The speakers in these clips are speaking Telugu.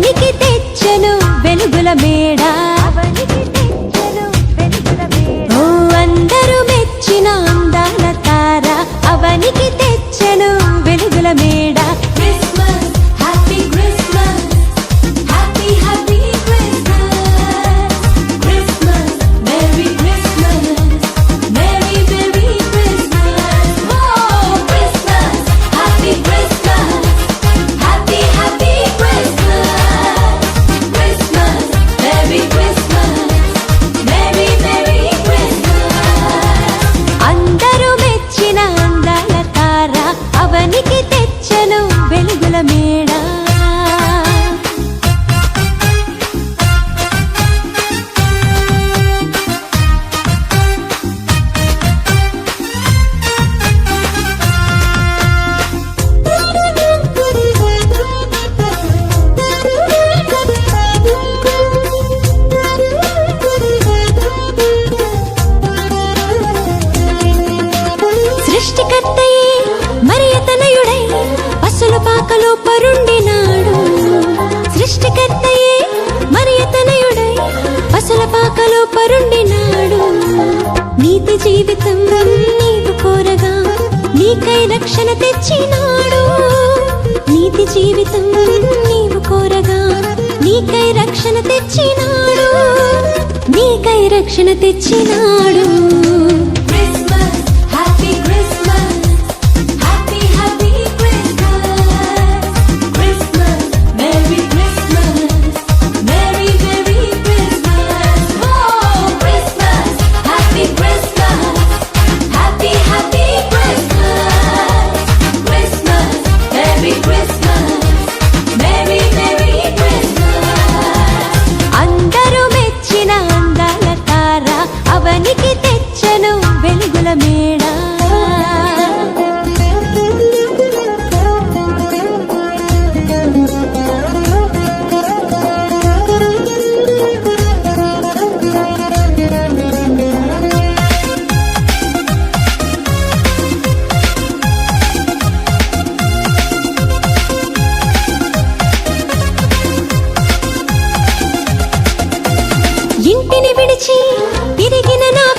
అవనికి తెచ్చను వెలుగుల మేడ. అందరూ మెచ్చిన అందాల తార. అవనికి తెచ్చను వెలుగుల మేడ. జీవితం నీవు కోరగా నీకై రక్షణ తెచ్చినాడు. నీతి జీవితం నీవు కోరగా నీకై రక్షణ తెచ్చినాడు. నీకై రక్షణ తెచ్చినాడు.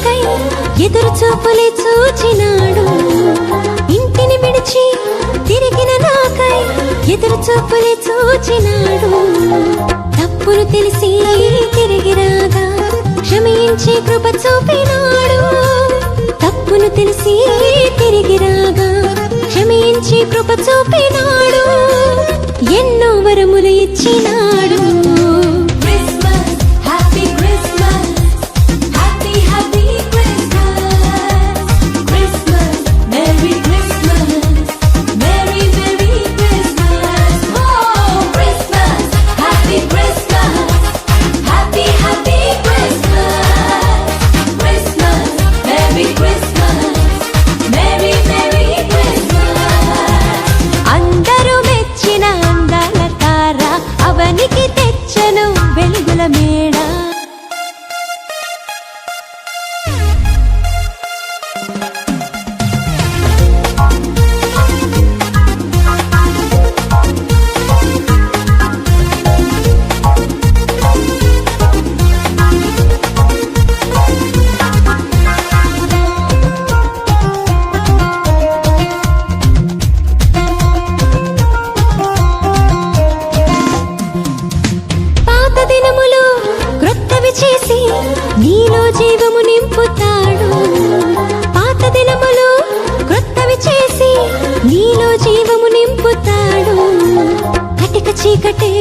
నాకై ఎదురు చూపులే చూచినాడు. ఇంటిని విడిచి తిరిగిన నాకై ఎదురు చూపులే చూచినాడు. తప్పులు తెలిసి తిరిగి రాగా క్షమించి కృప చూపినాడు. తప్పును తెలిసి తిరిగి రాగా క్షమించి కృప చూపినాడు. ఎన్నో వరములు ఇచ్చినా వెలుగుల నీలో నింపుతాడు. పాత దినములు క్రొత్తవి చేసి నీలో జీవము నింపుతాడు. కటిక చీకటే